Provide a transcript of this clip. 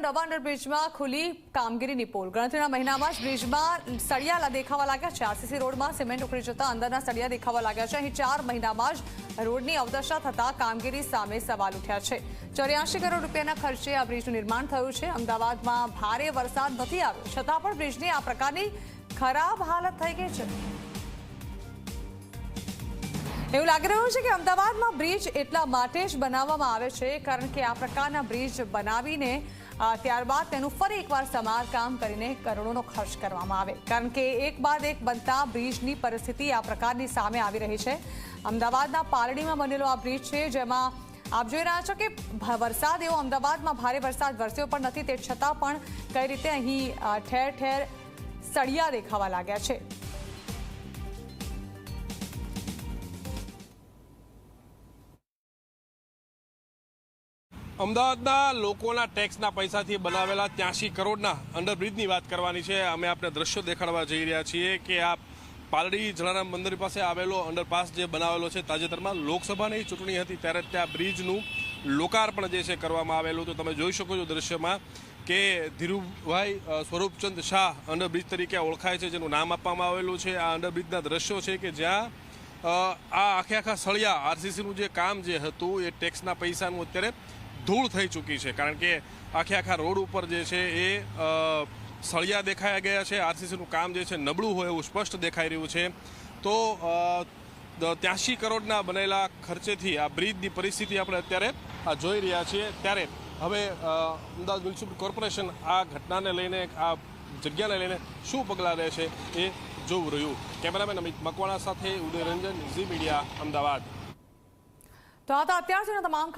નવા અંડરબ્રિજમાં ખુલ્લી કામગીરીની પોલ. ગણતરીના મહિનામાં જ બ્રિજમાં સળિયાલા દેખાવા લાગ્યા છે. આરસીસી રોડમાં સિમેન્ટ ઉખડી જતા અંદરના સળિયા દેખાવા લાગ્યા છે. અહીં ચાર મહિનામાં જ રોડની અવદશા થતા કામગીરી સામે સવાલ ઉઠ્યા છે. ચોર્યાસી કરોડ રૂપિયાના ખર્ચે આ બ્રિજનું નિર્માણ થયું છે. અમદાવાદમાં ભારે વરસાદ નથી આવ્યો. છતાં પણ બ્રિજની આ પ્રકારની ખરાબ હાલત થઈ ગઈ છે. એવું લાગી રહ્યું છે કે અમદાવાદમાં બ્રિજ એટલા માટે જ બનાવવામાં આવે છે કારણ કે આ પ્રકારના બ્રિજ બનાવીને ત્યારબાદ તેનું ફરી એકવાર સમારકામ કરીને કરોડોનો ખર્ચ કરવામાં આવે. કારણ કે એક બાદ એક બનતા બ્રિજની પરિસ્થિતિ આ પ્રકારની સામે આવી રહી છે. અમદાવાદના પાલડીમાં બનેલો આ બ્રિજ છે, જેમાં આપ જોઈ રહ્યા છો કે વરસાદ એવો અમદાવાદમાં ભારે વરસાદ વરસ્યો પણ નથી, તે છતાં પણ કઈ રીતે અહીં ઠેર ઠેર સળિયા દેખાવા લાગ્યા છે. અમદાવાદના લોકોના ટેક્સના પૈસાથી બનાવેલા ત્યાંસી કરોડના અંડરબ્રિજની વાત કરવાની છે. અમે આપણે દ્રશ્યો દેખાડવા જઈ રહ્યા છીએ કે આ પાલડી જલારામ મંદિર પાસે આવેલો અંડરપાસ જે બનાવેલો છે તાજેતરમાં લોકસભાની ચૂંટણી હતી ત્યારે ત્યાં બ્રિજનું લોકાર્પણ જે છે કરવામાં આવેલું. તો તમે જોઈ શકો છો દ્રશ્યમાં કે ધીરુભાઈ સ્વરૂપચંદ શાહ અંડરબ્રિજ તરીકે ઓળખાય છે, જેનું નામ આપવામાં આવેલું છે. આ અંડરબ્રિજના દ્રશ્યો છે કે જ્યાં આ આખે આખા સળિયા આરસીસીનું જે કામ જે હતું એ ટેક્સના પૈસાનું અત્યારે ધૂળ થઈ ચૂકી છે. કારણ કે આખે આખા રોડ ઉપર જે છે એ સળિયા દેખાયા ગયા છે. આરસીસીનું કામ જે છે નબળું હોય એવું સ્પષ્ટ દેખાઈ રહ્યું છે. તો ત્યાંશી કરોડના બનેલા ખર્ચેથી આ બ્રિજની પરિસ્થિતિ આપણે અત્યારે આ જોઈ રહ્યા છીએ. ત્યારે હવે અમદાવાદ મ્યુનિસિપલ કોર્પોરેશન આ ઘટનાને લઈને, આ જગ્યાને લઈને શું પગલાં લે છે એ જોવું રહ્યું. કેમેરામેન અમિત મકવાણા સાથે ઉદય રંજન ઝી મીડિયા, અમદાવાદ. તો આ તો અત્યાર સુધીના તમામ